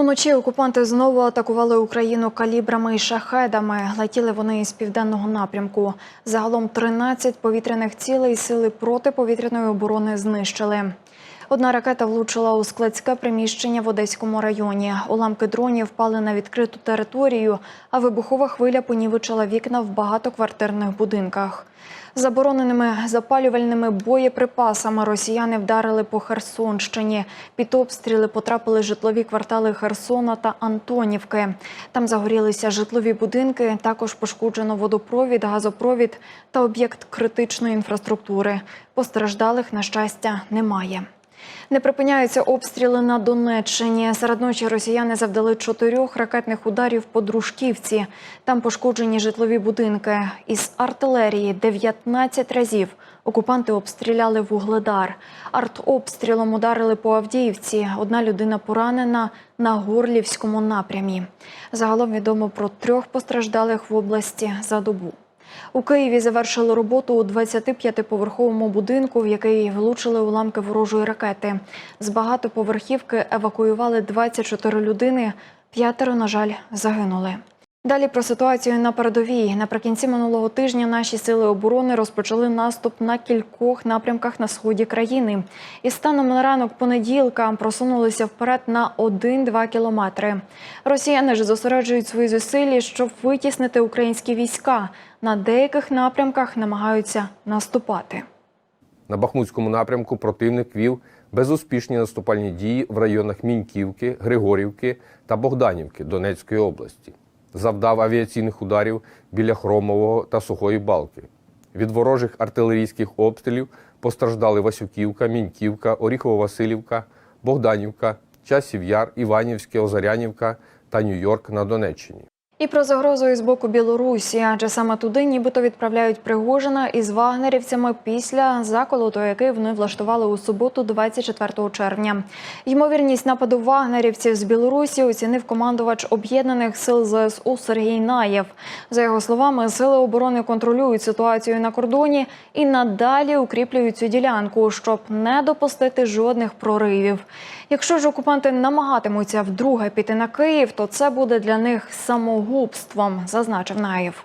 Уночі окупанти знову атакували Україну калібрами і шахедами. Летіли вони із південного напрямку. Загалом 13 повітряних цілей сили протиповітряної оборони знищили. Одна ракета влучила у складське приміщення в Одеському районі. Уламки дронів впали на відкриту територію, а вибухова хвиля понівечила вікна в багатоквартирних будинках. Забороненими запалювальними боєприпасами росіяни вдарили по Херсонщині. Під обстріли потрапили житлові квартали Херсона та Антонівки. Там загорілися житлові будинки. Також пошкоджено водопровід, газопровід та об'єкт критичної інфраструктури. Постраждалих, на щастя, немає. Не припиняються обстріли на Донеччині. Серед ночі росіяни завдали чотирьох ракетних ударів по Дружківці. Там пошкоджені житлові будинки. Із артилерії 19 разів окупанти обстріляли вугледар. Артобстрілом ударили по Авдіївці. Одна людина поранена на Горлівському напрямі. Загалом відомо про трьох постраждалих в області за добу. У Києві завершили роботу у 25-поверховому будинку, в який влучили уламки ворожої ракети. З багатоповерхівки евакуювали 24 людини. П'ятеро, на жаль, загинули. Далі про ситуацію на передовій. Наприкінці минулого тижня наші сили оборони розпочали наступ на кількох напрямках на сході країни. І станом на ранок понеділка просунулися вперед на 1-2 кілометри. Росіяни ж зосереджують свої зусилля, щоб витіснити українські війська. На деяких напрямках намагаються наступати. На Бахмутському напрямку противник вів безуспішні наступальні дії в районах Міньківки, Григорівки та Богданівки Донецької області. Завдав авіаційних ударів біля Хромового та Сухої Балки. Від ворожих артилерійських обстрілів постраждали Васюківка, Міньківка, Оріхово-Василівка, Богданівка, Часів'яр, Іванівське, Озарянівка та Нью-Йорк на Донеччині. І про загрозу із боку Білорусі, адже саме туди нібито відправляють Пригожина із вагнерівцями після заколоту, який вони влаштували у суботу, 24 червня. Ймовірність нападу вагнерівців з Білорусі оцінив командувач об'єднаних сил ЗСУ Сергій Наєв. За його словами, сили оборони контролюють ситуацію на кордоні і надалі укріплюють цю ділянку, щоб не допустити жодних проривів. Якщо ж окупанти намагатимуться вдруге піти на Київ, то це буде для них самогубством, зазначив Наєв.